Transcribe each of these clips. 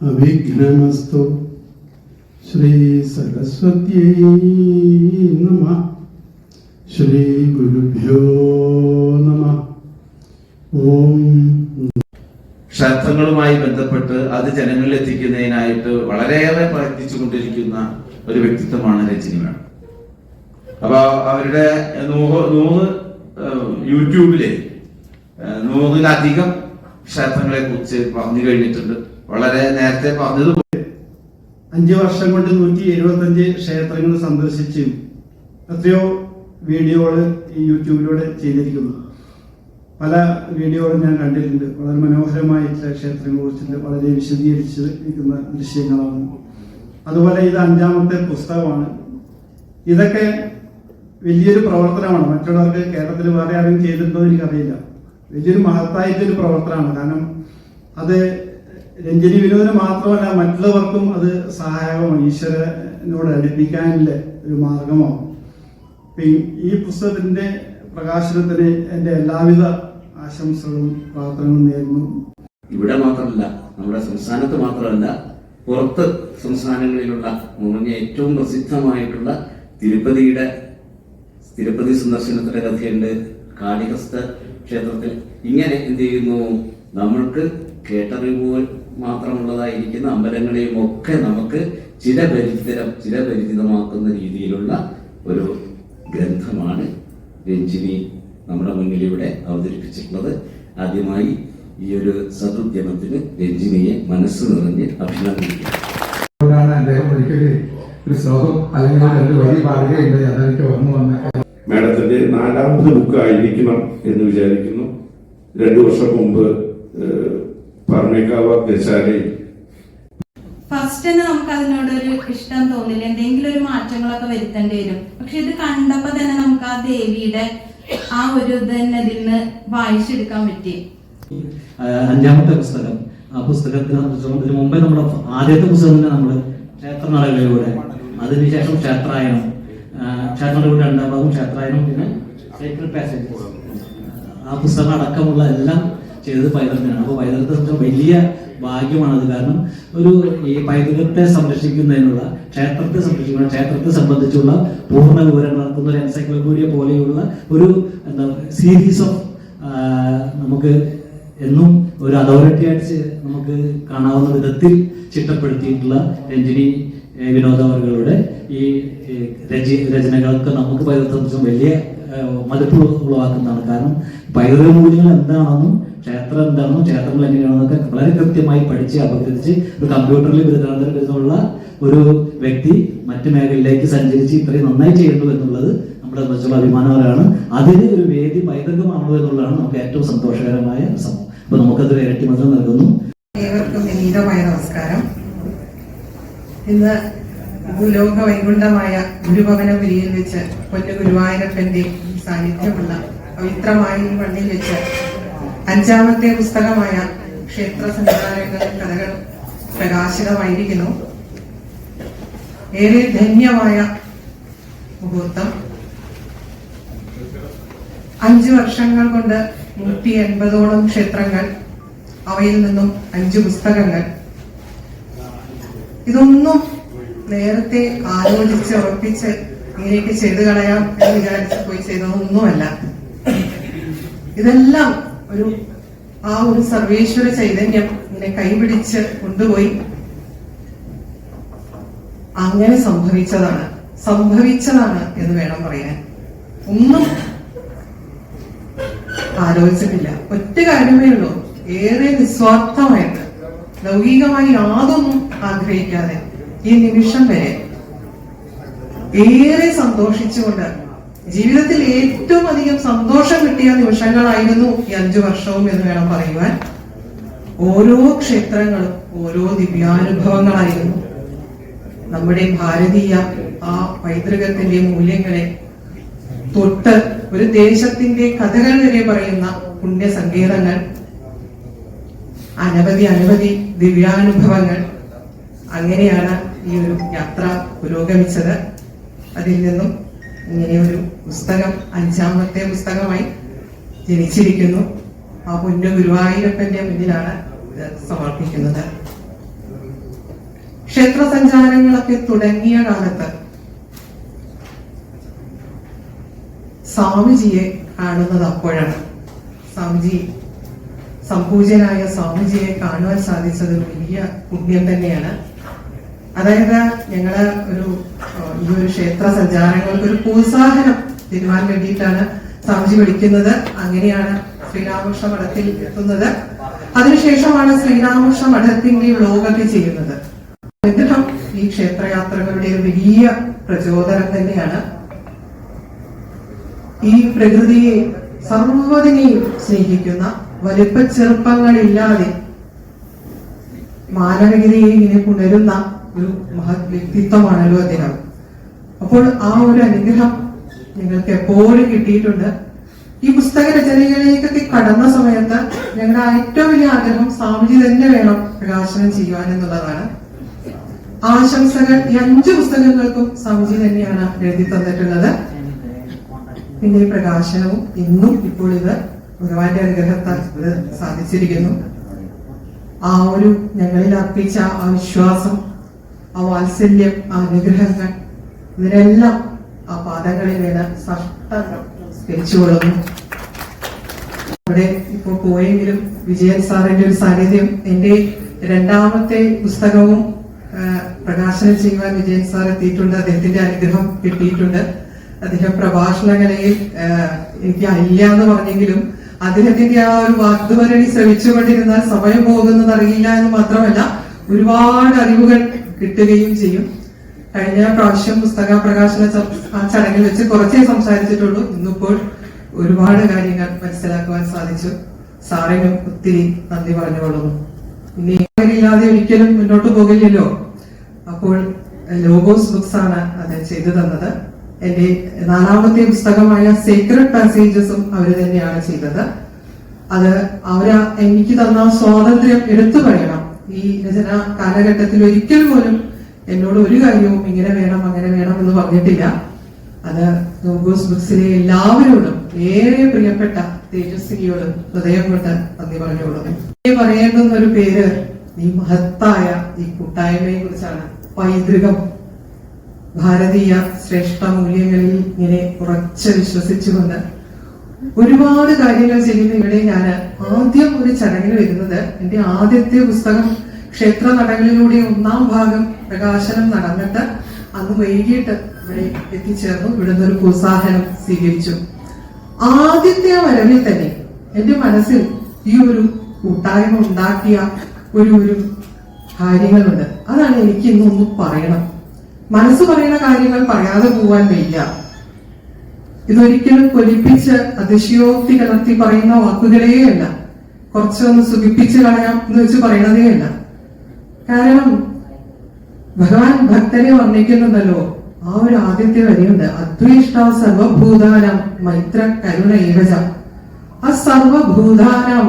അവിഘ്നമസ്തു ശ്രീ സരസ്വത്യൈ നമ. ശ്രീ ഗുരുഭ്യോ നമ. ഓം. ക്ഷേത്രങ്ങളുമായി ബന്ധപ്പെട്ട് അത് ജനങ്ങളിൽ എത്തിക്കുന്നതിനായിട്ട് വളരെയേറെ പ്രയത്നിച്ചു കൊണ്ടിരിക്കുന്ന ഒരു വ്യക്തിത്വമാണ് രജനി മാഡം അപ്പൊ അവരുടെ നൂറ് നൂറ് യൂട്യൂബിൽ നൂറിലധികം ക്ഷേത്രങ്ങളെ കുറിച്ച് പറഞ്ഞു കഴിഞ്ഞിട്ടുണ്ട്. വളരെ നേരത്തെ പറഞ്ഞതുപോലെ അഞ്ച് വർഷം കൊണ്ട് നൂറ്റി എഴുപത്തഞ്ച് ക്ഷേത്രങ്ങൾ സന്ദർശിച്ച് എത്രയോ വീഡിയോകൾ ഈ യൂട്യൂബിലൂടെ ചെയ്തിരിക്കുന്നു. പല വീഡിയോകളും ഞാൻ കണ്ടിട്ടുണ്ട്. വളരെ മനോഹരമായിട്ടുള്ള ക്ഷേത്രങ്ങളെ കുറിച്ചിട്ട് വളരെ വിശദീകരിച്ചിരിക്കുന്ന ദൃശ്യങ്ങളാണ്. അതുപോലെ ഇത് അഞ്ചാമത്തെ പുസ്തകമാണ്. ഇതൊക്കെ വലിയൊരു പ്രവർത്തനമാണ്. മറ്റുള്ളവർക്ക് കേരളത്തിൽ വേറെ ആരും ചെയ്തിട്ടുണ്ടോ എനിക്കറിയില്ല. വലിയൊരു മഹത്തായിട്ടൊരു പ്രവർത്തനമാണ്. കാരണം അത് രഞ്ജനി വിനോദന മാത്രമല്ല മറ്റുള്ളവർക്കും അത് സഹായകമാണ്. ഈശ്വരനോട് അടുപ്പിക്കാനുള്ള ഒരു മാർഗമാണ്. ഈ പുസ്തകത്തിന്റെ പ്രകാശനത്തിന് എന്റെ എല്ലാവിധ ആശംസകളും പ്രാർത്ഥനകളും നേരുന്നു. ഇവിടെ മാത്രമല്ല നമ്മുടെ സംസ്ഥാനത്ത് മാത്രമല്ല പുറത്ത് സംസ്ഥാനങ്ങളിലുള്ള മുറിഞ്ഞ ഏറ്റവും പ്രസിദ്ധമായിട്ടുള്ള തിരുപ്പതിയുടെ തിരുപ്പതി സന്ദർശനത്തിന്റെ കഥയുണ്ട്. കാളികസ്ഥ ക്ഷേത്രത്തിൽ ഇങ്ങനെ എന്ത് ചെയ്യുന്നു? നമ്മൾക്ക് കേട്ടറിവ് മാത്രമുള്ളതായിരിക്കുന്ന അമ്പലങ്ങളെയും ഒക്കെ നമുക്ക് ചിരപരിചിതരം ചിരപരിചിതമാക്കുന്ന രീതിയിലുള്ള ഒരു ഗ്രന്ഥമാണ് രഞ്ജിനി നമ്മുടെ മുന്നിൽ ഇവിടെ അവതരിപ്പിച്ചിട്ടുള്ളത്. ആദ്യമായി ഈ ഒരു സതുദ്യമത്തിന് രഞ്ജിനിയെ മനസ്സ് നിറഞ്ഞ് അദ്ദേഹം ഒരിക്കൽ ഒരു ശ്ലോകം അല്ലെങ്കിൽ രണ്ട് വരി പാടുകയുണ്ട് അതെനിക്ക് ഓർമ്മ വന്നത്. മാഡത്തിന്റെ നാലാമത് ബുക്ക് ആയിരിക്കണം എന്ന് വിചാരിക്കുന്നു. രണ്ടു വർഷം മുമ്പ് ഏഹ്, ബെസാലി ഫസ്റ്റ് തന്നെ നമുക്ക് അതിനോടൊരു ഇഷ്ടം തോന്നില്ല. എന്തെങ്കിലും ഒരു മാറ്റങ്ങളൊക്കെ വരുത്തേണ്ടി വരും. പക്ഷെ ഇത് കണ്ടപ്പോ തന്നെ നമുക്ക് ആ ദേവിയുടെ ആ ഒരു ഇത് തന്നെ ഇതിൽ നിന്ന് വായിച്ചെടുക്കാൻ പറ്റി. അഞ്ചാമത്തെ പുസ്തകം. ആ പുസ്തകത്തിന് ഇതിനു മുമ്പേ നമ്മൾ ആദ്യത്തെ പുസ്തകം തന്നെ നമ്മൾ ക്ഷേത്രനടകളിലൂടെ അതിനുശേഷം ക്ഷേത്രായനം. ആ, ക്ഷേത്രനടകളുടെ രണ്ടാം ഭാഗം ക്ഷേത്രായനം പിന്നെ പാസേജ് ആ പുസ്തകം അടക്കമുള്ള എല്ലാം ചെയ്തത് പൈതൃകത്തിനാണ്. അപ്പോൾ പൈതൃകത്തെ വലിയ ഭാഗ്യമാണത് കാരണം ഒരു ഈ പൈതൃകത്തെ സംരക്ഷിക്കുന്നതിനുള്ള ക്ഷേത്രത്തെ സംരക്ഷിക്കുന്ന ക്ഷേത്രത്തെ സംബന്ധിച്ചുള്ള പൂർണ വിവരങ്ങൾ നടത്തുന്ന ഒരു എൻസൈക്ലോപീഡിയ പോലെയുള്ള ഒരു എന്താ സീരീസ് ഓഫ് നമുക്ക് എന്നും ഒരു അതോറിറ്റി ആയിട്ട് നമുക്ക് കാണാവുന്ന വിധത്തിൽ ചിട്ടപ്പെടുത്തിയിട്ടുള്ള രഞ്ജിനി വിനോദം ഈ രചി രചനകൾക്ക് നമുക്ക് പൈതൃകത്തെക്കുറിച്ചും വലിയ മതിപ്പ് ഉളവാക്കുന്നതാണ്. കാരണം പൈതൃക മൂല്യങ്ങൾ എന്താണെന്നും ക്ഷേത്രം എന്താണെന്നും ക്ഷേത്രങ്ങൾ എങ്ങനെയാണെന്നൊക്കെ വളരെ കൃത്യമായി പഠിച്ച് അപഗ്രഹിച്ച് ഒരു കമ്പ്യൂട്ടറിൽ ബിരുദാനന്തര ഒരു വ്യക്തി മറ്റു മേഖലയിലേക്ക് സഞ്ചരിച്ച് ഇത്രയും നന്നായി ചെയ്യുന്നു എന്നുള്ളത് നമ്മുടെ മറ്റുള്ള അഭിമാനകരമാണ് അതിന് ഒരു വേദി പൈതൃകമാണോ എന്നുള്ളതാണ് നമുക്ക് ഏറ്റവും സന്തോഷകരമായ സംഭവം. അപ്പൊ നമുക്കത് വേറെ മന്ത്രം നൽകുന്നു. ഏവർക്കും വിനീതമായ നമസ്കാരം. ഇന്ന് ഭൂലോക വൈകുണ്ഠമായ ഗുരുഭവനപുരിയിൽ വെച്ച് പൊന്നു ഗുരുവായൂരപ്പന്റെ സാന്നിധ്യമുള്ള പവിത്രമായ ഈ മണ്ണിൽ വെച്ച് അഞ്ചാമത്തെ പുസ്തകമായ ക്ഷേത്ര സഞ്ചാരങ്ങളിൽ കഥകൾ പ്രകാശിതമായിരിക്കുന്നു. ഏറെ ധന്യമായ മുഹൂർത്തം. അഞ്ചു വർഷങ്ങൾ കൊണ്ട് നൂറ്റി എൺപതോളം ക്ഷേത്രങ്ങൾ അവയിൽ നിന്നും അഞ്ചു പുസ്തകങ്ങൾ ഇതൊന്നും നേരത്തെ ആലോചിച്ച് ഉറപ്പിച്ച് ഇങ്ങനെയൊക്കെ ചെയ്തു കളയാം എന്ന് വിചാരിച്ച് പോയി ചെയ്തതൊന്നുമല്ല. ഇതെല്ലാം ഒരു ആ ഒരു സർവേശ്വര ചൈതന്യം ഇങ്ങനെ കൈപിടിച്ച് കൊണ്ടുപോയി. അങ്ങനെ സംഭവിച്ചതാണ്. സംഭവിച്ചതാണ് എന്ന് വേണം പറയാൻ. ഒന്നും ആലോചിച്ചിട്ടില്ല. ഒറ്റ കാര്യമേ ഉള്ളൂ. ഏറെ നിസ്വാർത്ഥമായിട്ട് ലൗകികമായി യാതൊന്നും ആഗ്രഹിക്കാതെ ഈ നിമിഷം വരെ ഏറെ സന്തോഷിച്ചുകൊണ്ട് ജീവിതത്തിൽ ഏറ്റവും അധികം സന്തോഷം കിട്ടിയ നിമിഷങ്ങളായിരുന്നു ഈ അഞ്ചു വർഷവും എന്ന് വേണം പറയുവാൻ. ഓരോ ക്ഷേത്രങ്ങളും ഓരോ ദിവ്യാനുഭവങ്ങളായിരുന്നു. നമ്മുടെ ഭാരതീയ ആ പൈതൃകത്തിന്റെ മൂല്യങ്ങളെ തൊട്ട് ഒരു ദേശത്തിന്റെ കഥകൾ വരെ പറയുന്ന പുണ്യ സങ്കേതങ്ങൾ അനവധി അനവധി ദിവ്യാനുഭവങ്ങൾ അങ്ങനെയാണ് ഈ ഒരു യാത്ര പുരോഗമിച്ചത്. അതിൽ നിന്നും ഇങ്ങനെ ഒരു പുസ്തകം അഞ്ചാമത്തെ പുസ്തകമായി ജനിച്ചിരിക്കുന്നു. ആ പൊന്നു ഗുരുവായൂരപ്പന്റെ മുന്നിലാണ് ഇത് സമർപ്പിക്കുന്നത്. ക്ഷേത്ര സഞ്ചാരങ്ങളൊക്കെ തുടങ്ങിയ കാലത്ത് സ്വാമിജിയെ കാണുന്നത് അപ്പോഴാണ്. സ്വാമിജി സംപൂജ്യനായ സ്വാമിജിയെ കാണുവാൻ സാധിച്ചത് വലിയ പുണ്യം തന്നെയാണ്. അതായത് ഞങ്ങൾ ഒരു ഈ ഒരു ക്ഷേത്ര സഞ്ചാരങ്ങൾക്ക് ഒരു പ്രോത്സാഹനം തരുവാൻ വേണ്ടിയിട്ടാണ് സ്വാമിജി വിളിക്കുന്നത്. അങ്ങനെയാണ് ശ്രീരാമകൃഷ്ണ മഠത്തിൽ എത്തുന്നത്. അതിനുശേഷമാണ് ശ്രീരാമകൃഷ്ണ മഠത്തിന്റെ വ്ലോഗൊക്കെ ചെയ്യുന്നത്. എന്നിട്ടും ഈ ക്ഷേത്രയാത്രകളുടെ വലിയ പ്രചോദനം തന്നെയാണ്. ഈ പ്രകൃതിയെ സർവതിനെയും സ്നേഹിക്കുന്ന വലിപ്പ ചെറുപ്പങ്ങളില്ലാതെ മാനവികതയെ ഇങ്ങനെ പുണരുന്ന ഒരു മഹത് വ്യക്തിത്വമാണല്ലോ അദ്ദേഹം. അപ്പോൾ ആ ഒരു അനുഗ്രഹം ഞങ്ങൾക്ക് എപ്പോഴും കിട്ടിയിട്ടുണ്ട്. ഈ പുസ്തക രചനകളിലേക്കൊക്കെ കടന്ന സമയത്ത് ഞങ്ങളുടെ ഏറ്റവും വലിയ ആഗ്രഹം സ്വാമിജി തന്നെ വേണം പ്രകാശനം ചെയ്യുവാൻ എന്നുള്ളതാണ്. ആശംസകൾ ഈ അഞ്ച് പുസ്തകങ്ങൾക്കും സ്വാമിജി തന്നെയാണ് എഴുതി തന്നിട്ടുള്ളത്. പിന്നെ പ്രകാശനവും ഇന്നും ഇപ്പോൾ ഇത് ഭഗവാന്റെ അനുഗ്രഹത്താൽ ഇത് സാധിച്ചിരിക്കുന്നു. ആ ഒരു ഞങ്ങളിൽ അർപ്പിച്ച ആ വിശ്വാസം ആ വാത്സല്യം ആ അനുഗ്രഹങ്ങൾ ഇതിനെല്ലാം ആ പാദങ്ങളിൽ നിന്ന് സഷ്ടം സ്മരിച്ചുകൊള്ളുന്നു അവിടെ ഇപ്പോ പോയെങ്കിലും വിജയൻ സാറിന്റെ ഒരു സാന്നിധ്യം. എന്റെ രണ്ടാമത്തെ പുസ്തകവും പ്രകാശനം ചെയ്യുവാൻ വിജയൻ സാർ എത്തിയിട്ടുണ്ട്. അദ്ദേഹത്തിന്റെ അനുഗ്രഹം കിട്ടിയിട്ടുണ്ട്. അദ്ദേഹം പ്രഭാഷണങ്ങളിൽ കലയിൽ എനിക്ക് അല്ല എന്ന് പറഞ്ഞെങ്കിലും അദ്ദേഹത്തിന്റെ ആ ഒരു വാഗ്ദുവരണി ശ്രമിച്ചുകൊണ്ടിരുന്നാൽ സമയം പോകുന്നത് അറിയില്ല എന്ന് മാത്രമല്ല ഒരുപാട് അറിവുകൾ കിട്ടുകയും ചെയ്യും. കഴിഞ്ഞ പ്രാവശ്യം പുസ്തക പ്രകാശന ആ ചടങ്ങിൽ വെച്ച് കുറച്ചേ സംസാരിച്ചിട്ടുള്ളൂ. ഇന്നിപ്പോൾ ഒരുപാട് കാര്യങ്ങൾ മനസ്സിലാക്കുവാൻ സാധിച്ചു. സാറിനും ഒത്തിരി നന്ദി പറഞ്ഞുകൊള്ളുന്നു. ഇനി ഇല്ലാതെ ഒരിക്കലും മുന്നോട്ട് പോകില്ലല്ലോ. അപ്പോൾ ലോഗോസ് ബുക്സ് ആണ് അത് ചെയ്തു തന്നത്. എന്റെ നാലാമത്തെ പുസ്തകമായ സീക്രട്ട് പാസേജസും അവർ തന്നെയാണ് ചെയ്തത്. അത് അവർ എനിക്ക് തന്ന സ്വാതന്ത്ര്യം എടുത്തു പറയണം. ഈ രചന കാലഘട്ടത്തിൽ ഒരിക്കൽ പോലും എന്നോട് ഒരു കാര്യവും ഇങ്ങനെ വേണം അങ്ങനെ വേണം എന്ന് പറഞ്ഞിട്ടില്ല. അത് ഗോഗോസ് ബുക്സിലെ എല്ലാവരോടും ഏറെ പ്രിയപ്പെട്ട തേജസ്വിനിയോടും ഹൃദയം കൊണ്ട് നന്ദി പറഞ്ഞുകൊള്ളുന്നു ഇനി പറയേണ്ടുന്ന ഒരു പേര് ഈ മഹത്തായ ഈ കൂട്ടായ്മയെ കുറിച്ചാണ് പൈതൃകം. ഭാരതീയ ശ്രേഷ്ഠ മൂല്യങ്ങളിൽ ഇങ്ങനെ ഉറച്ച് വിശ്വസിച്ചുകൊണ്ട് ഒരുപാട് കാര്യങ്ങൾ ചെയ്യുന്ന ഇവിടെ ഞാൻ ആദ്യം ഒരു ചടങ്ങിന് വരുന്നത് എന്റെ ആദ്യത്തെ പുസ്തകം ക്ഷേത്ര നടകളിലൂടെ ഒന്നാം ഭാഗം പ്രകാശനം നടന്നിട്ട് അന്ന് വൈകിട്ട് ഇവിടെ എത്തിച്ചേർന്നു. ഇവിടുന്ന് ഒരു പ്രോത്സാഹനം സ്വീകരിച്ചു. ആദ്യത്തെ വരവിൽ തന്നെ എന്റെ മനസ്സിൽ ഈ ഒരു കൂട്ടായ്മ ഉണ്ടാക്കിയ ഒരു ഒരു കാര്യങ്ങളുണ്ട്. അതാണ് എനിക്ക് ഇന്നൊന്ന് പറയണം. മനസ്സ് പറയുന്ന കാര്യങ്ങൾ പറയാതെ പോവാൻ വയ്യ. ഇതൊരിക്കലും പൊലിപ്പിച്ച് അതിശയോക്തി കലർത്തി പറയുന്ന വാക്കുകളേ അല്ല കുറച്ചൊന്ന് സുഖിപ്പിച്ച് കളയാം എന്ന് വെച്ച് പറയണതേ അല്ല കാരണം ഭഗവാൻ ഭക്തനെ വർണിക്കുന്നുണ്ടല്ലോ. ആ ഒരു ആദ്യത്തെ വരിയുണ്ട്. അദ്വേഷ്ട സർവഭൂതാനം മൈത്ര കരുണ ഏവജ ആ സർവഭൂതാനം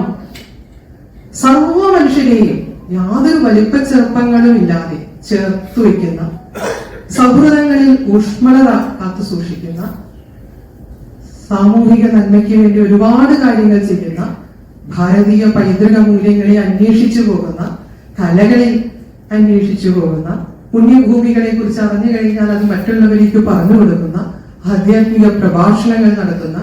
സർവ മനുഷ്യരെയും യാതൊരു വലിപ്പ ചെറുപ്പങ്ങളും ഇല്ലാതെ ചേർത്തു വയ്ക്കുന്ന സൗഹൃദങ്ങളിൽ ഊഷ്മളത കാത്തു സൂക്ഷിക്കുന്ന സാമൂഹിക നന്മയ്ക്ക് വേണ്ടി ഒരുപാട് കാര്യങ്ങൾ ചെയ്യുന്ന ഭാരതീയ പൈതൃക മൂല്യങ്ങളെ അന്വേഷിച്ചു പോകുന്ന കലകളിൽ അന്വേഷിച്ചു പോകുന്ന പുണ്യഭൂമികളെ കുറിച്ച് അറിഞ്ഞു കഴിഞ്ഞാൽ അത് മറ്റുള്ളവർക്ക് പറഞ്ഞു കൊടുക്കുന്ന ആധ്യാത്മിക പ്രഭാഷണങ്ങൾ നടത്തുന്ന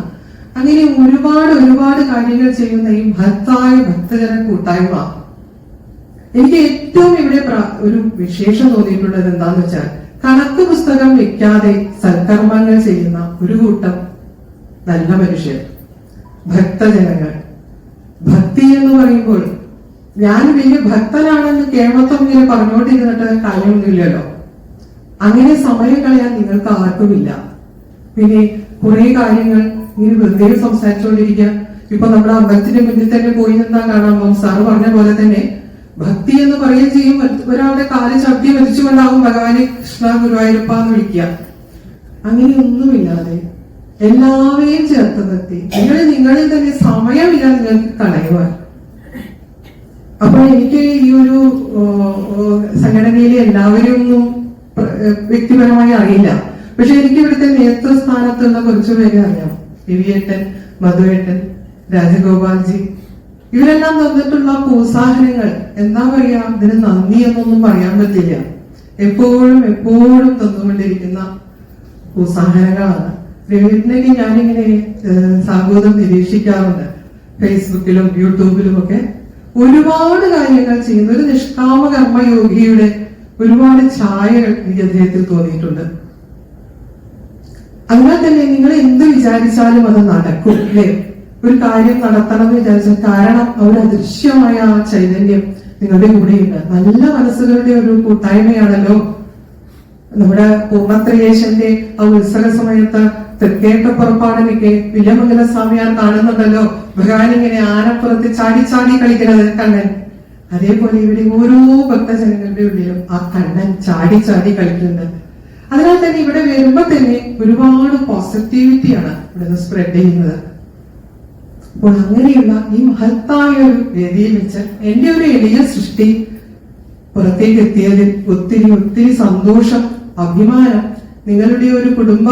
അങ്ങനെ ഒരുപാട് ഒരുപാട് കാര്യങ്ങൾ ചെയ്യുന്ന ഈ മഹത്തായ ഭക്തജന കൂട്ടായ്മ. എനിക്ക് ഏറ്റവും ഇവിടെ ഒരു വിശേഷം തോന്നിയിട്ടുള്ളത് എന്താന്ന് വെച്ചാൽ കണക്ക് പുസ്തകം വെക്കാതെ സൽക്കർമ്മങ്ങൾ ചെയ്യുന്ന ഒരു കൂട്ടം നല്ല മനുഷ്യർ. ഭക്തജനങ്ങൾ. ഭക്തി എന്ന് പറയുമ്പോൾ ഞാൻ വലിയ ഭക്തനാണെന്ന് കേരളത്വം ഇങ്ങനെ പറഞ്ഞുകൊണ്ടിരുന്നിട്ട് കാര്യമൊന്നുമില്ലല്ലോ. അങ്ങനെ സമയം കളയാൻ നിങ്ങൾക്ക് ആർക്കുമില്ല. പിന്നെ കുറെ കാര്യങ്ങൾ ഇങ്ങനെ വെറുതെ സംസാരിച്ചുകൊണ്ടിരിക്കുക. ഇപ്പൊ നമ്മുടെ അമ്പലത്തിന്റെ മുന്നിൽ തന്നെ പോയി നിന്നാ കാണാം. സാറ് പറഞ്ഞ പോലെ തന്നെ ഭക്തി എന്ന് പറയുകയും ചെയ്യും. ഒരാളുടെ കാൽ ചവിട്ടി മതിച്ചുകൊണ്ടാവും ഭഗവാനെ കൃഷ്ണ ഗുരുവായൂരപ്പ എന്ന് വിളിക്കുക. അങ്ങനെയൊന്നുമില്ലാതെ എല്ലാവരെയും ചേർത്ത് നിർത്തി. നിങ്ങൾ നിങ്ങളിൽ തന്നെ സമയമില്ല നിങ്ങൾക്ക് കളയുവാൻ അപ്പോൾ എനിക്ക് ഈ ഒരു സംഘടനയിലെ എല്ലാവരും ഒന്നും വ്യക്തിപരമായി അറിയില്ല. പക്ഷെ എനിക്ക് ഇവിടുത്തെ നേതൃസ്ഥാനത്തുള്ള കുറച്ചു പേരെ അറിയാം. രവിയേട്ടൻ മധുവേട്ടൻ രാജഗോപാൽജി. ഇവരെല്ലാം തന്നിട്ടുള്ള പ്രോത്സാഹനങ്ങൾ എന്താ പറയാ? ഇതിന് നന്ദി എന്നൊന്നും പറയാൻ പറ്റില്ല. എപ്പോഴും എപ്പോഴും തന്നുകൊണ്ടിരിക്കുന്ന പ്രോത്സാഹനങ്ങളാണ് രവീന്ദ്രനേക്ക് ഞാനിങ്ങനെ സാഹോദരം നിരീക്ഷിക്കാറുണ്ട്. ഫേസ്ബുക്കിലും യൂട്യൂബിലും ഒക്കെ ഒരുപാട് കാര്യങ്ങൾ ചെയ്യുന്ന. ഒരു നിഷ്കാമ കർമ്മയോഗിയുടെ ഒരുപാട് ഛായകൾ എനിക്ക് അദ്ദേഹത്തിൽ തോന്നിയിട്ടുണ്ട്. അതിനാൽ തന്നെ നിങ്ങൾ എന്ത് വിചാരിച്ചാലും അത് നടക്കും അല്ലേ? ഒരു കാര്യം നടത്തണം എന്ന് വിചാരിച്ചാൽ കാരണം അവർ അദൃശ്യമായ ആ ചൈതന്യം നിങ്ങളുടെ കൂടെയുണ്ട് നല്ല മനസ്സുകളുടെ ഒരു കൂട്ടായ്മയാണല്ലോ നമ്മുടെ പൂർണത്രയേശന്റെ ആ ഉത്സവ സമയത്ത് തൃക്കേട്ടപ്പുറപ്പാടനൊക്കെ വില്ലമംഗല സ്വാമിയാർ കാണുന്നുണ്ടല്ലോ. ഭഗവാൻ ഇങ്ങനെ ആനപ്പുറത്ത് ചാടി ചാടി കളിക്കുന്നത് കണ്ണൻ. അതേപോലെ ഇവിടെ ഓരോ ഭക്തജനങ്ങളുടെ ഉള്ളിലും ആ കണ്ണൻ ചാടി ചാടി കളിക്കുന്നുണ്ട്. അതിനാൽ തന്നെ ഇവിടെ വരുമ്പോ തന്നെ ഒരുപാട് പോസിറ്റിവിറ്റിയാണ് ഇവിടെ സ്പ്രെഡ് ചെയ്യുന്നത്. അപ്പോൾ അങ്ങനെയുള്ള ഈ മഹത്തായ ഒരു വേദിയിൽ വെച്ച് എന്റെ ഒരു എളിയ സൃഷ്ടി പുറത്തേക്ക് എത്തിയതിൽ ഒത്തിരി ഒത്തിരി സന്തോഷം അഭിമാനം. നിങ്ങളുടെ ഒരു കുടുംബ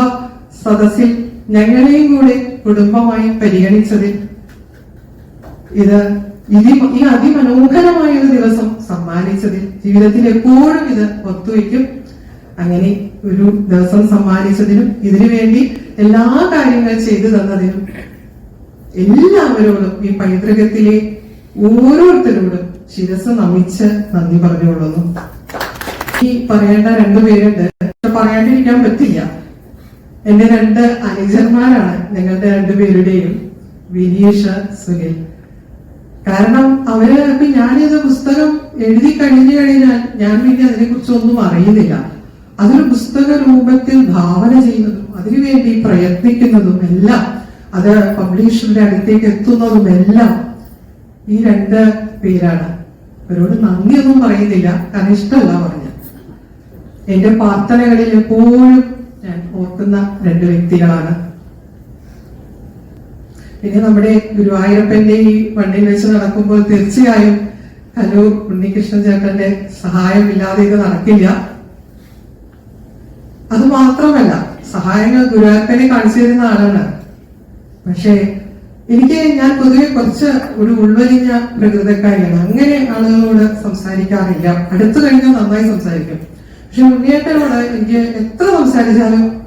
സദസ്സിൽ ഞങ്ങളെയും കൂടെ കുടുംബമായി പരിഗണിച്ചതിൽ ഇത് ഇതി ഈ അതിമനോഹരമായ ഒരു ദിവസം സമ്മാനിച്ചതിൽ ജീവിതത്തിൽ എപ്പോഴും ഇത് ഒത്തുവയ്ക്കും അങ്ങനെ ഒരു ദിവസം സമ്മാനിച്ചതിനും ഇതിനു വേണ്ടി എല്ലാ കാര്യങ്ങളും ചെയ്തു തന്നതിനും എല്ലാവരോടും ഈ പൈതൃകത്തിലെ ഓരോരുത്തരോടും ശിരസ് നമിച്ച് നന്ദി പറഞ്ഞുകൊള്ളുന്നു. ഈ പറയേണ്ട രണ്ടുപേരുണ്ട് പറയാണ്ടിരിക്കാൻ പറ്റില്ല. എന്റെ രണ്ട് അനുജന്മാരാണ് ഞങ്ങളുടെ രണ്ടുപേരുടെയും വിനീഷ് സുനിൽ. കാരണം അവർ ഇപ്പൊ ഞാനിത് പുസ്തകം എഴുതി കഴിഞ്ഞു കഴിഞ്ഞാൽ ഞാൻ പിന്നെ അതിനെ കുറിച്ചൊന്നും അറിയുന്നില്ല. അതൊരു പുസ്തക രൂപത്തിൽ ഭാവന ചെയ്യുന്നതും അതിനുവേണ്ടി പ്രയത്നിക്കുന്നതും എല്ലാം അത് പബ്ലിഷറുടെ അടുത്തേക്ക് എത്തുന്നതും എല്ലാം ഈ രണ്ട് പേരാണ്. അവരോട് നന്ദിയൊന്നും പറയുന്നില്ല. കാരണം ഇഷ്ടമല്ല പറഞ്ഞ. എന്റെ പ്രാർത്ഥനകളിൽ എപ്പോഴും ഞാൻ ഓർക്കുന്ന രണ്ട് വ്യക്തികളാണ്. പിന്നെ നമ്മുടെ ഗുരുവായൂരപ്പന്റെ ഈ വണ്ടിയിൽ വെച്ച് നടക്കുമ്പോൾ തീർച്ചയായും കലൂർ ഉണ്ണികൃഷ്ണൻ ചേട്ടന്റെ സഹായമില്ലാതെ ഇത് നടക്കില്ല. അത് മാത്രമല്ല സഹായങ്ങൾ ഗുരുവായൂരപ്പനെ കാണിച്ചു തരുന്ന ആളാണ്. പക്ഷേ എനിക്ക് ഞാൻ പൊതുവെ കുറച്ച് ഒരു ഉൾവലിഞ്ഞ പ്രകൃതക്കാരിയാണ്. അങ്ങനെ ആളുകളോട് സംസാരിക്കാറില്ല. അടുത്തു കഴിഞ്ഞാൽ നന്നായി സംസാരിക്കും. പക്ഷെ ഉണ്ണിയേട്ടനോട് എനിക്ക് എത്ര സംസാരിച്ചാലും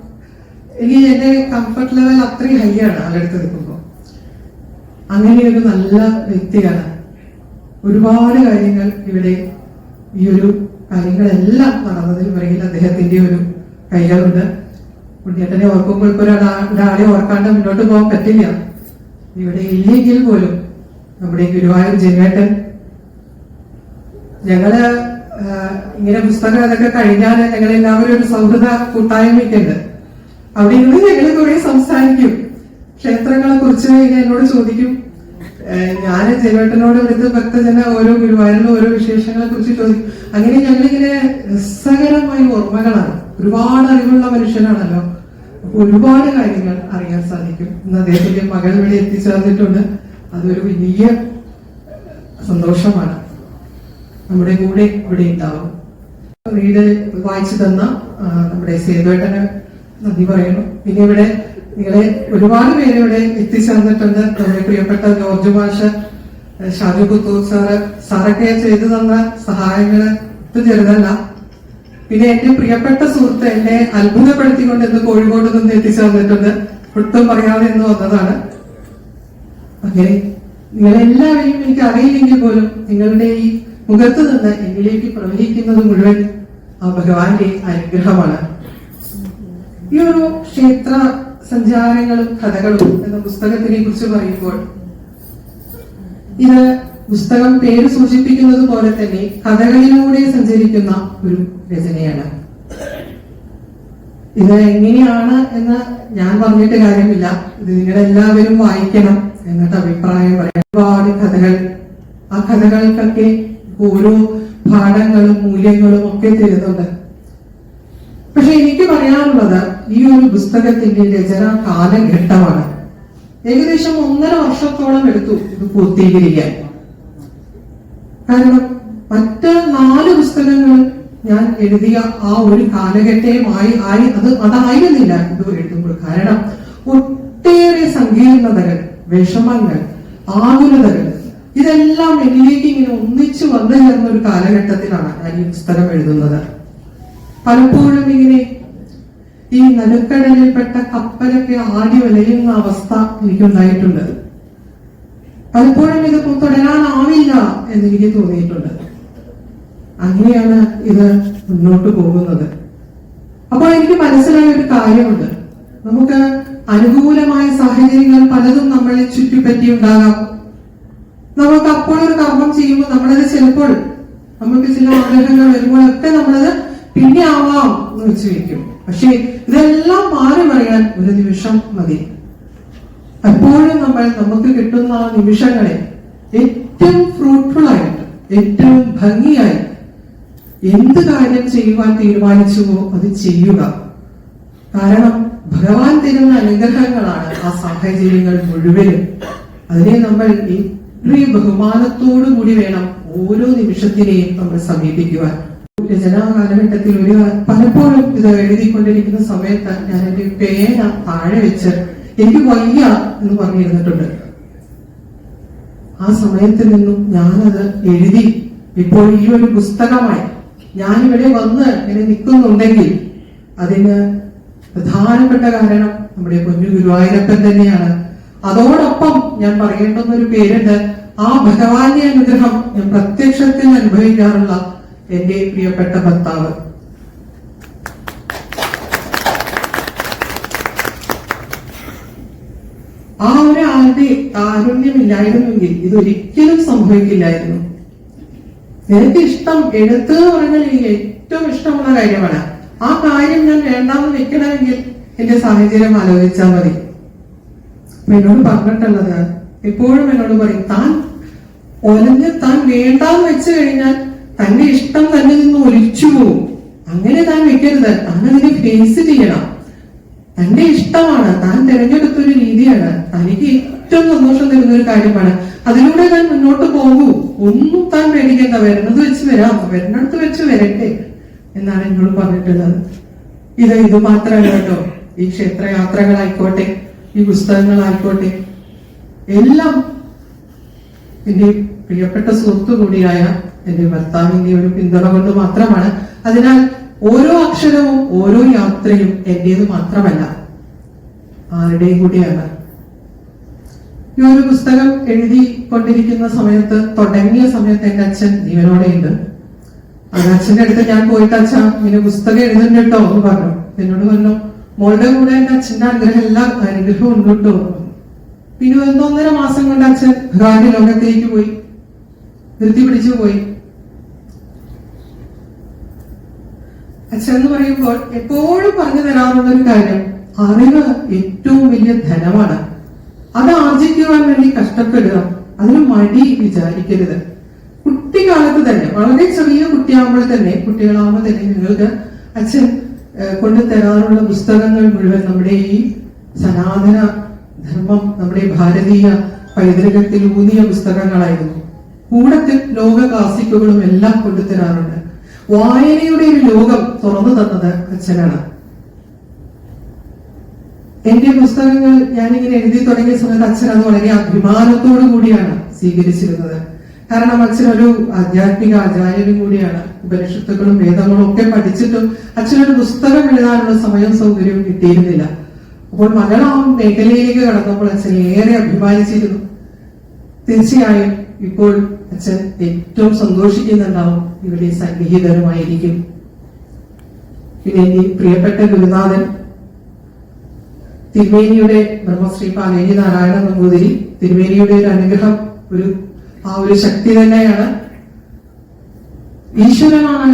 എനിക്ക് എന്റെ കംഫർട്ട് ലെവൽ അത്രയും ഹൈ ആണ് ആളെടുത്ത് നിൽക്കുമ്പോൾ. അങ്ങനെ ഒരു നല്ല വ്യക്തിയാണ്. ഒരുപാട് കാര്യങ്ങൾ ഇവിടെ ഈ ഒരു കാര്യങ്ങളെല്ലാം നടന്നതിന് പിറകിൽ അദ്ദേഹത്തിന്റെ ഒരു കൈകളുണ്ട് ഉണ്ണിയേട്ടനെ ഓർക്കുമ്പോൾ ഒരാളെ ഓർക്കാണ്ട് മുന്നോട്ട് പോകാൻ പറ്റില്ല. ഇവിടെ ഇല്ലെങ്കിൽ പോലും നമ്മുടെ ഗുരുവായൂർ ജനേട്ടൻ ഞങ്ങൾ ഇങ്ങനെ പുസ്തകം അതൊക്കെ കഴിഞ്ഞാൽ ഞങ്ങൾ എല്ലാവരും ഒരു സൗഹൃദ കൂട്ടായ്മയ്ക്കുണ്ട് അവിടെ ഇരുന്ന് ഞങ്ങൾ കുറെ സംസാരിക്കും. ക്ഷേത്രങ്ങളെ കുറിച്ച് എന്നോട് ചോദിക്കും. ഞാൻ ജനേട്ടനോട് ഇവിടുത്തെ ഭക്തജന ഓരോ ഗുരുവായൂരിലും ഓരോ വിശേഷങ്ങളെ കുറിച്ച് ചോദിക്കും. അങ്ങനെ ഞങ്ങളിങ്ങനെ രസകരമായ ഓർമ്മകളാണ്. ഒരുപാട് അറിവുള്ള മനുഷ്യനാണല്ലോ. അപ്പൊ ഒരുപാട് കാര്യങ്ങൾ അറിയാൻ സാധിക്കും. ഇന്ന് അദ്ദേഹത്തിന്റെ മകൾ വഴി എത്തിച്ചേർന്നിട്ടുണ്ട്. അതൊരു വലിയ സന്തോഷമാണ്. നമ്മുടെ കൂടെ ഇവിടെ ഉണ്ടാവും. വീട് വായിച്ചു തന്ന നമ്മുടെ സേതുവേട്ടന് നന്ദി പറയുന്നു. പിന്നെ ഇവിടെ നിങ്ങളെ ഒരുപാട് പേര് ഇവിടെ എത്തിച്ചേർന്നിട്ടുണ്ട്. നമ്മുടെ പ്രിയപ്പെട്ട ജോർജ് മാഷ് ഷാജു പുത്തൂർ സാറ്. സാറൊക്കെ ചെയ്തു തന്ന സഹായങ്ങൾ ചെറുതല്ല. പിന്നെ എന്റെ പ്രിയപ്പെട്ട സുഹൃത്ത് എന്നെ അത്ഭുതപ്പെടുത്തിക്കൊണ്ട് ഇന്ന് കോഴിക്കോട് നിന്ന് എത്തിച്ചു വന്നിട്ടുണ്ട് ഒട്ടും പറയാതെ എന്ന് വന്നതാണ്. അങ്ങനെ നിങ്ങളെല്ലാവരെയും എനിക്ക് അറിയില്ലെങ്കിൽ പോലും നിങ്ങളുടെ ഈ മുഖത്ത് നിന്ന് എന്നിലേക്ക് പ്രവഹിക്കുന്നത് മുഴുവൻ ആ ഭഗവാന്റെ അനുഗ്രഹമാണ്. ഈ ഒരു ക്ഷേത്ര സഞ്ചാരങ്ങളും കഥകളും എന്ന പുസ്തകത്തിനെ കുറിച്ച് പറയുമ്പോൾ ഇത് പുസ്തകം പേര് സൂചിപ്പിക്കുന്നത് പോലെ തന്നെ കഥകളിലൂടെ സഞ്ചരിക്കുന്ന ഒരു രചനയാണ്. ഇത് എങ്ങനെയാണ് എന്ന് ഞാൻ പറഞ്ഞിട്ട് കാര്യമില്ല. ഇത് നിങ്ങളെല്ലാവരും വായിക്കണം എന്നിട്ട് അഭിപ്രായം പറയാം. ഒരുപാട് കഥകൾ. ആ കഥകൾക്കൊക്കെ ഓരോ പാഠങ്ങളും മൂല്യങ്ങളും ഒക്കെ തരുന്നുണ്ട്. പക്ഷെ എനിക്ക് പറയാനുള്ളത് ഈ ഒരു പുസ്തകത്തിന്റെ രചന കാലഘട്ടമാണ്. ഏകദേശം ഒന്നര വർഷത്തോളം എടുത്തു ഇത് പൂർത്തീകരിക്കാൻ. കാരണം മറ്റ് നാല് പുസ്തകങ്ങൾ ഞാൻ എഴുതിയ ആ ഒരു കാലഘട്ടമായി ആയി അത് അതായിരുന്നില്ല ഇത് എഴുതുമ്പോൾ. കാരണം ഒട്ടേറെ സങ്കീർണതകൾ വിഷമങ്ങൾ ആകുലതകൾ ഇതെല്ലാം എന്നിലേക്ക് ഇങ്ങനെ ഒന്നിച്ചു വന്നു ചേർന്ന ഒരു കാലഘട്ടത്തിലാണ് ഞാൻ ഈ പുസ്തകം എഴുതുന്നത്. പലപ്പോഴും ഇങ്ങനെ ഈ നടുക്കടലിൽപ്പെട്ട കപ്പലൊക്കെ ആടി വലയുന്ന അവസ്ഥ എനിക്കുണ്ടായിട്ടുണ്ട്. പലപ്പോഴും ഇത് തുടരാനാവില്ല എന്ന് എനിക്ക് തോന്നിയിട്ടുണ്ട്. അങ്ങനെയാണ് ഇത് മുന്നോട്ട് പോകുന്നത്. അപ്പോൾ എനിക്ക് മനസ്സിലായ ഒരു കാര്യമുണ്ട്. നമുക്ക് അനുകൂലമായ സാഹചര്യങ്ങൾ പലതും നമ്മളെ ചുറ്റിപ്പറ്റി ഉണ്ടാകാം. നമുക്ക് അപ്പോൾ ഒരു കർമ്മം ചെയ്യുമ്പോൾ നമ്മളത് ചിലപ്പോൾ നമുക്ക് ചില ആഗ്രഹങ്ങൾ വരുമ്പോഴൊക്കെ നമ്മളത് പിന്നെ ആവാം എന്ന് വെച്ച് വെക്കും പക്ഷേ ഇതെല്ലാം മാറി മറിയാൻ ഒരു നിമിഷം മതി. എപ്പോഴും നമ്മൾ നമുക്ക് കിട്ടുന്ന ആ നിമിഷങ്ങളെ ഏറ്റവും ഫ്രൂട്ട്ഫുൾ ആയിട്ട് ഏറ്റവും ഭംഗിയായി എന്ത് കാര്യം ചെയ്യുവാൻ തീരുമാനിച്ചുവോ അത് ചെയ്യുക. കാരണം ഭഗവാൻ തരുന്ന അനുഗ്രഹങ്ങളാണ് ആ സാഹചര്യങ്ങൾ മുഴുവനും. അതിനെ നമ്മൾ ഇത്രയും ബഹുമാനത്തോടു കൂടി വേണം ഓരോ നിമിഷത്തിനെയും നമ്മൾ സമീപിക്കുവാൻ. രചനാ കാലഘട്ടത്തിൽ ഒരു പലപ്പോഴും ഇത് എഴുതിക്കൊണ്ടിരിക്കുന്ന സമയത്ത് ഞാൻ എന്റെ പേന താഴെ വെച്ച് എനിക്ക് വയ്യ എന്ന് പറഞ്ഞിരുന്നിട്ടുണ്ട്. ആ സമയത്ത് നിന്നും ഞാനത് എഴുതി. ഇപ്പോൾ ഈ ഒരു പുസ്തകമായി ഞാൻ ഇവിടെ വന്ന് ഇങ്ങനെ നിൽക്കുന്നുണ്ടെങ്കിൽ അതിന് പ്രധാനപ്പെട്ട കാരണം നമ്മുടെ കുഞ്ഞു ഗുരുവായൂരപ്പൻ തന്നെയാണ്. അതോടൊപ്പം ഞാൻ പറയേണ്ടുന്ന ഒരു പേരുണ്ട്. ആ ഭഗവാന്റെ അനുഗ്രഹം ഞാൻ പ്രത്യക്ഷത്തിൽ അനുഭവിക്കാറുള്ള എന്റെ പ്രിയപ്പെട്ട ഭർത്താവ് ആ ഒരാളുടെ കാരുണ്യമില്ലായിരുന്നെങ്കിൽ ഇതൊരിക്കലും സംഭവിക്കില്ലായിരുന്നു. എനിക്ക് ഇഷ്ടം എഴുത്ത് എന്ന് പറഞ്ഞാൽ എനിക്ക് ഏറ്റവും ഇഷ്ടമുള്ള കാര്യമാണ്. ആ കാര്യം ഞാൻ വേണ്ടാന്ന് വെക്കണമെങ്കിൽ എന്റെ സാഹചര്യം ആലോചിച്ചാൽ മതി. എന്നോട് പറഞ്ഞിട്ടുള്ളത് എപ്പോഴും എന്നോട് പറയും താൻ ഒലഞ്ഞ് താൻ വേണ്ടാന്ന് വെച്ചു കഴിഞ്ഞാൽ തന്റെ ഇഷ്ടം തന്നെ നിന്ന് ഒലിച്ചു പോകും അങ്ങനെ താൻ വെക്കരുത്. താൻ അതിനെ ഫേസ് ചെയ്യണം. തന്റെ ഇഷ്ടമാണ്. താൻ തിരഞ്ഞെടുത്തൊരു രീതിയാണ്. തനിക്ക് ഏറ്റവും സന്തോഷം തരുന്ന ഒരു കാര്യമാണ്. അതിലൂടെ താൻ മുന്നോട്ട് പോകൂ. ഒന്നും താൻ പേടിക്കേണ്ട. വരുന്നത് വെച്ച് വരാം. വരുന്നിടത്ത് വെച്ച് വരട്ടെ എന്നാണ് എന്നോട് പറഞ്ഞിട്ടുള്ളത്. ഇത് ഇത് മാത്രമല്ല കേട്ടോ. ഈ ക്ഷേത്രയാത്രകളായിക്കോട്ടെ ഈ പുസ്തകങ്ങളായിക്കോട്ടെ എല്ലാം എന്റെ പ്രിയപ്പെട്ട സുഹൃത്തു കൂടിയായ എന്റെ ഭർത്താവിന്റെ ഒരു പിന്തുണ കൊണ്ട് മാത്രമാണ്. അതിനാൽ ഓരോ അക്ഷരവും ഓരോ യാത്രയും എന്റേത് മാത്രമല്ല. ആരുടെയും കൂടിയാണ് ഈ ഒരു പുസ്തകം എഴുതി കൊണ്ടിരിക്കുന്ന സമയത്ത് തുടങ്ങിയ സമയത്ത് എന്റെ അച്ഛൻ ജീവനോടെയുണ്ട്. അത് അച്ഛന്റെ അടുത്ത് ഞാൻ പോയിട്ട് അച്ഛൻ ഇങ്ങനെ പുസ്തകം എഴുതുന്നുണ്ട് കേട്ടോ എന്ന് പറഞ്ഞു. എന്നോട് പറഞ്ഞു മോളുടെ കൂടെ എന്റെ അച്ഛന്റെ ആഗ്രഹം എല്ലാം അനുഗ്രഹം ഉണ്ട് പിന്നെ ഒന്നൊന്നര മാസം കൊണ്ട് അച്ഛൻ ഭഗവാന്റെ ലോകത്തേക്ക് പോയി. ധൃതി പിടിച്ചു പോയി. അച്ഛൻ എന്ന് പറയുമ്പോൾ എപ്പോഴും പറഞ്ഞു തരാറുള്ള ഒരു കാര്യം അറിവ് ഏറ്റവും വലിയ ധനമാണ്. അത് ആർജിക്കുവാൻ വേണ്ടി കഷ്ടപ്പെടുക അതിന് മടി വിചാരിക്കരുത്. കുട്ടിക്കാലത്ത് തന്നെ വളരെ ചെറിയ കുട്ടിയാകുമ്പോൾ തന്നെ കുട്ടികളാകുമ്പോൾ തന്നെ നിങ്ങൾക്ക് അച്ഛൻ കൊണ്ടു തരാറുള്ള പുസ്തകങ്ങൾ മുഴുവൻ നമ്മുടെ ഈ സനാതന ധർമ്മം നമ്മുടെ ഭാരതീയ പൈതൃകത്തിൽ ഊന്നിയ പുസ്തകങ്ങളായിരുന്നു. കൂടത്തിൽ ലോക ക്ലാസിക്കുകളും എല്ലാം കൊണ്ടുതരാറുണ്ട് വായനയുടെ ഒരു ലോകം തുറന്നു തന്നത് അച്ഛനാണ്. എന്റെ പുസ്തകങ്ങൾ ഞാനിങ്ങനെ എഴുതി തുടങ്ങിയ സമയത്ത് അച്ഛൻ അത് വളരെ അഭിമാനത്തോടു കൂടിയാണ് സ്വീകരിച്ചിരുന്നത്. കാരണം അച്ഛൻ ഒരു ആധ്യാത്മിക ആചാര്യനും കൂടിയാണ്. ഉപനിഷത്തുക്കളും വേദങ്ങളും ഒക്കെ പഠിച്ചിട്ടും അച്ഛനൊരു പുസ്തകം എഴുതാനുള്ള സമയം സൗകര്യവും കിട്ടിയിരുന്നില്ല. അപ്പോൾ മകൾ മേഖലയിലേക്ക് കടന്നപ്പോൾ അച്ഛൻ ഏറെ അഭിമാനിച്ചിരുന്നു. തീർച്ചയായും ഇപ്പോൾ അച്ഛൻ ഏറ്റവും സന്തോഷിക്കുന്നുണ്ടാവും ഇവിടെ സന്നിഹിതരുമായിരിക്കും. പിന്നെ എന്റെ പ്രിയപ്പെട്ട ഗുരുനാഥൻ തിരുമേനിയുടെ ബ്രഹ്മശ്രീ പാലേനി നാരായണ നമ്പൂതിരി തിരുമേനിയുടെ ഒരു അനുഗ്രഹം ഒരു ആ ഒരു ശക്തി തന്നെയാണ്. ഈശ്വരനാണ്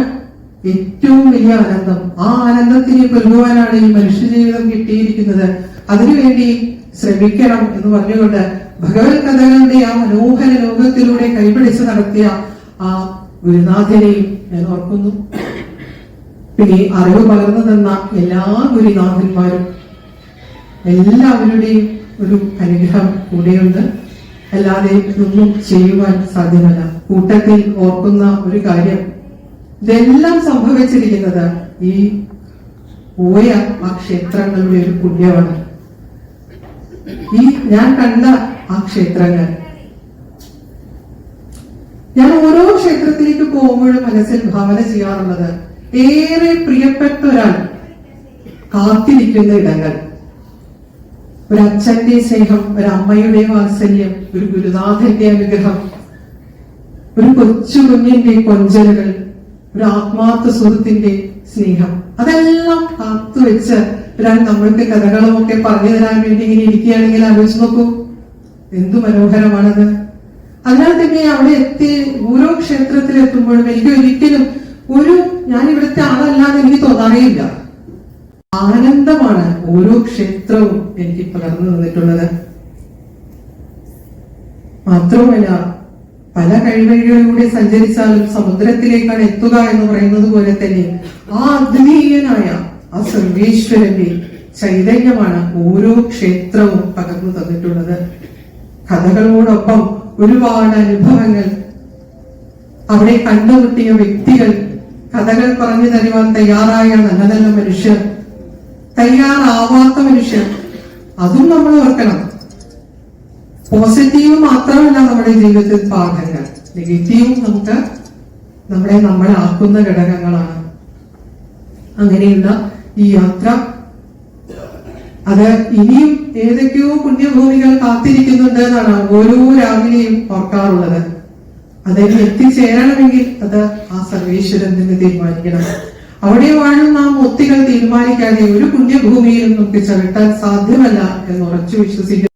ഏറ്റവും വലിയ ആനന്ദം. ആ ആനന്ദത്തിനെ പെരുകുവാനാണ് ഈ മനുഷ്യ ജീവിതം കിട്ടിയിരിക്കുന്നത്. അതിനുവേണ്ടി ശ്രമിക്കണം എന്ന് പറഞ്ഞുകൊണ്ട് ഭഗവത് കഥകളുടെ ആ മനോഹര ലോകത്തിലൂടെ കൈപിടിച്ച് നടത്തിയ ആ ഗുരുനാഥനെയും ഞാൻ ഓർക്കുന്നു. പിന്നെ അറിവ് പകർന്നു തന്ന എല്ലാ ഗുരുനാഥന്മാരും എല്ലാവരുടെയും ഒരു അനുഗ്രഹം കൂടെയുണ്ട്. അല്ലാതെ ഒന്നും ചെയ്യുവാൻ സാധ്യമല്ല. കൂട്ടത്തിൽ ഓർക്കുന്ന ഒരു കാര്യം ഇതെല്ലാം സംഭവിച്ചിരിക്കുന്നത് ഈ പോയ ആ ക്ഷേത്രങ്ങളുടെ ഒരു പുണ്യമാണ്. ഈ ഞാൻ കണ്ട ആ ക്ഷേത്രങ്ങൾ. ഞാൻ ഓരോ ക്ഷേത്രത്തിലേക്ക് പോകുമ്പോഴും മനസ്സിൽ ഭാവന ചെയ്യാറുള്ളത് ഏറെ പ്രിയപ്പെട്ട ഒരാൾ കാത്തിരിക്കുന്ന ഇടങ്ങൾ. ഒരു അച്ഛന്റെ സ്നേഹം ഒരു അമ്മയുടെ വാത്സല്യം ഒരു ഗുരുനാഥന്റെ അനുഗ്രഹം ഒരു കൊച്ചു കുഞ്ഞിന്റെ കൊഞ്ചലുകൾ ഒരു ആത്മാർത്ഥ സുഹൃത്തിന്റെ സ്നേഹം. അതെല്ലാം കാത്തുവെച്ച് ഒരാൾ നമ്മൾക്ക് കഥകളും ഒക്കെ പറഞ്ഞു തരാൻ വേണ്ടി ഇങ്ങനെ ഇരിക്കുകയാണെങ്കിൽ ആലോചിച്ച് നോക്കൂ. എന്തു മനോഹരമാണത്. അതിനാൽ തന്നെ അവിടെ എത്തി ഓരോ ക്ഷേത്രത്തിൽ എത്തുമ്പോഴും എനിക്ക് ഒരിക്കലും ഒരു ഞാൻ ഇവിടുത്തെ ആളല്ലാന്ന് എനിക്ക് തോന്നാറേയില്ല. ആനന്ദമാണ് ഓരോ ക്ഷേത്രവും എനിക്ക് പകർന്നു തന്നിട്ടുള്ളത്. മാത്രവുമല്ല പല കഴിവഴികളിലൂടെ സഞ്ചരിച്ചാലും സമുദ്രത്തിലേക്കാണ് എത്തുക എന്ന് പറയുന്നത് പോലെ തന്നെ ആ അദ്വിതീയനായ ആ സർവേശ്വരന്റെ ചൈതന്യമാണ് ഓരോ ക്ഷേത്രവും പകർന്നു തന്നിട്ടുള്ളത്. കഥകളോടൊപ്പം ഒരുപാട് അനുഭവങ്ങൾ. അവിടെ കണ്ടുമുട്ടിയ വ്യക്തികൾ കഥകൾ പറഞ്ഞു തരുവാൻ തയ്യാറായ നല്ല മനുഷ്യർ. തയ്യാറാവാത്ത മനുഷ്യർ. അതും നമ്മൾ ഓർക്കണം. പോസിറ്റീവ് മാത്രമല്ല നമ്മുടെ ജീവിതത്തിൽ പാഠങ്ങൾ. നെഗറ്റീവും നമുക്ക് നമ്മളെ നമ്മളാക്കുന്ന ഘടകങ്ങളാണ്. അങ്ങനെയുള്ള ഈ യാത്ര. അത് ഇനിയും ഏതൊക്കെയോ പുണ്യഭൂമികൾ കാത്തിരിക്കുന്നുണ്ട് എന്നാണ് ഓരോ രാവിലെയും ഓർക്കാറുള്ളത്. അതിൽ എത്തിച്ചേരണമെങ്കിൽ അത് ആ സർവേശ്വരൻ തന്നെ തീരുമാനിക്കണം. അവിടെ വാഴുന്ന ആ ഒത്തികൾ തീരുമാനിക്കാതെ ഒരു പുണ്യഭൂമിയിലും നമുക്ക് ചവിട്ടാൻ സാധ്യമല്ല എന്ന് ഉറച്ചു വിശ്വസിക്കുന്നു